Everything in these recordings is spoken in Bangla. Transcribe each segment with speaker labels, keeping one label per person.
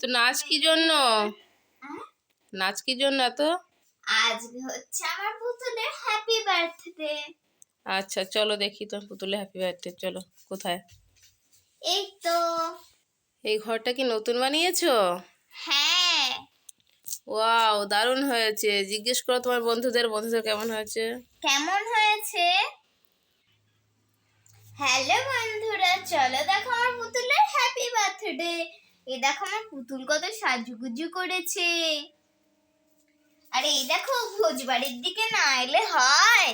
Speaker 1: তো নাচ কি জন্য? নাচ কি জন্য এত?
Speaker 2: আজকে হচ্ছে আমার পুতুলের হ্যাপি বার্থডে
Speaker 1: আচ্ছা চলো দেখি তো পুতুলে হ্যাপি বার্থডে চলো কোথায়?
Speaker 2: এই তো।
Speaker 1: এই ঘরটা কি নতুন বানিয়েছো?
Speaker 2: হ্যাঁ।
Speaker 1: ওয়াও দারুণ হয়েছে। জিজ্ঞেস করো তোমার বন্ধুদের বন্ধুদের কেমন হয়েছে?
Speaker 2: কেমন হয়েছে? হ্যালো বন্ধুরা চলো দেখো আমার পুতুলের বার্থডে এই দেখো আমার পুতুল কত সাজুগুজু করেছে। আরে এই দেখো, ভোজবাড়ির দিকে না এলে হয়।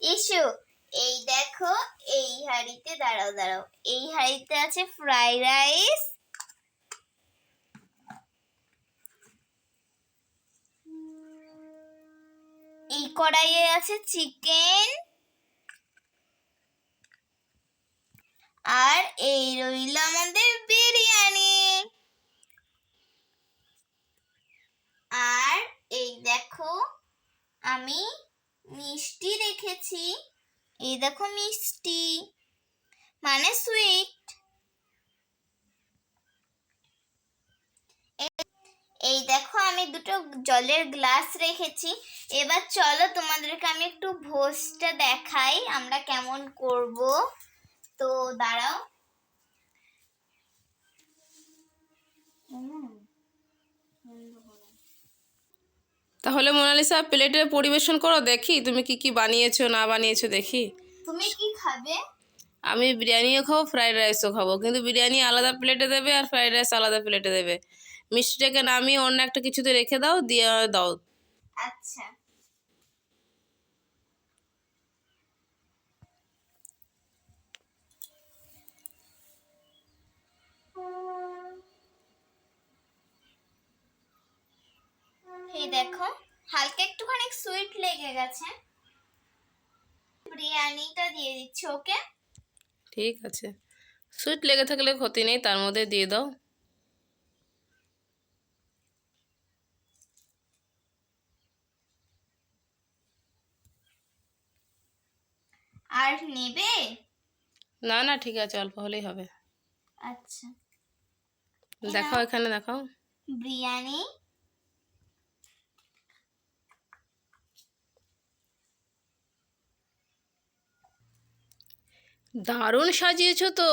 Speaker 2: এসো, এই দেখো, এই হাঁড়িতে দাঁড়াও দাঁড়াও। এই হাঁড়িতে আছে ফ্রাই রাইস। এই কড়াইয়ে আছে চিকেন। আর এই রইল আমাদের বিরিয়ানি আর এই দেখো, আমি মিষ্টি রেখেছি এই দেখো মিষ্টি। মানে সুইট এই দেখো, আমি দুটো জলের গ্লাস রেখেছি। এবার চলো তোমাদেরকে আমি একটু ভোজটা দেখাই, আমরা কেমন করব। তো দাঁড়াও।
Speaker 1: তাহলে মোনালিসা প্লেটে পরিবেশন করো দেখি তুমি কি কি বানিয়েছো না বানিয়েছো দেখি।
Speaker 2: তুমি কি খাবে?
Speaker 1: আমি বিরিয়ানিও খাব ফ্রাইড রাইসও খাব কিন্তু বিরিয়ানি আলাদা প্লেটে দেবে আর ফ্রাইড রাইস আলাদা প্লেটে দেবে। মিষ্টিটাকে নামিয়ে অন্য একটা কিছুতে রেখে দাও দিয়ে দাও।
Speaker 2: আচ্ছা। এই দেখো হালকা একটুখানি সুইট লেগে গেছে। বিরিয়ানিটা দিয়ে দিচ্ছি ওকে?
Speaker 1: ঠিক আছে। সুইট লেগে থাকলে ক্ষতি নেই তার মধ্যে দিয়ে দাও।
Speaker 2: আর নেবে?
Speaker 1: না না ঠিক আছে অল্প হলেই হবে।
Speaker 2: আচ্ছা।
Speaker 1: দেখাও এখানে দেখাও।
Speaker 2: বিরিয়ানি
Speaker 1: দারুণ সাজিয়েছো তো।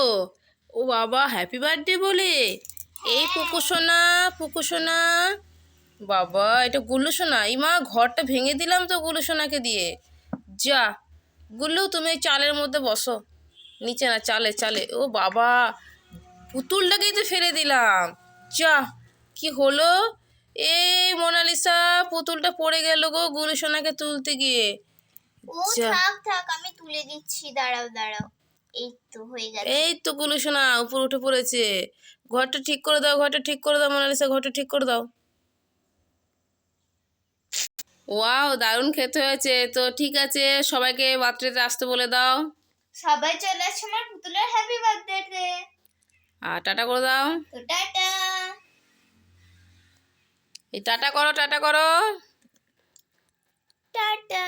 Speaker 1: ও বাবা হ্যাপি বার্থডে বলে। এই পুকুসোনা পুকুসোনা বাবা এটা গুল্লু সোনা। এই মা ঘরটা ভেঙে দিলাম তো গুল্লু সোনাকে দিয়ে। যা গুল্লু তুমি চালের মধ্যে বসো। নিচে না চালে চালে। ও বাবা পুতুলটাকেই তো ফেলে দিলাম। যা কি হলো? এই মোনালিসা পুতুলটা পড়ে গেল গো গুলু সোনাকে তুলতে গিয়ে।
Speaker 2: ও থাক থাক আমি তুলে দিচ্ছি। দাঁড়াও দাঁড়াও। এই তো হয়ে গেছে।
Speaker 1: এই তো গুলু সোনা উপর উঠে পড়েছে। ঘরটা ঠিক করে দাও ঘরটা ঠিক করে দাও মোনালিসা ঘরটা ঠিক করে দাও। ওয়াও দারুণ খেতে হয়েছে। তো ঠিক আছে সবাইকে বার্থডেতে আসতে বলে দাও।
Speaker 2: সবাই চলে আসছে আমার পুতুলের হ্যাপি বার্থডে
Speaker 1: আর টাটা করে দাও।
Speaker 2: তো টাটা।
Speaker 1: এই টাটা করো টাটা করো।
Speaker 2: টাটা।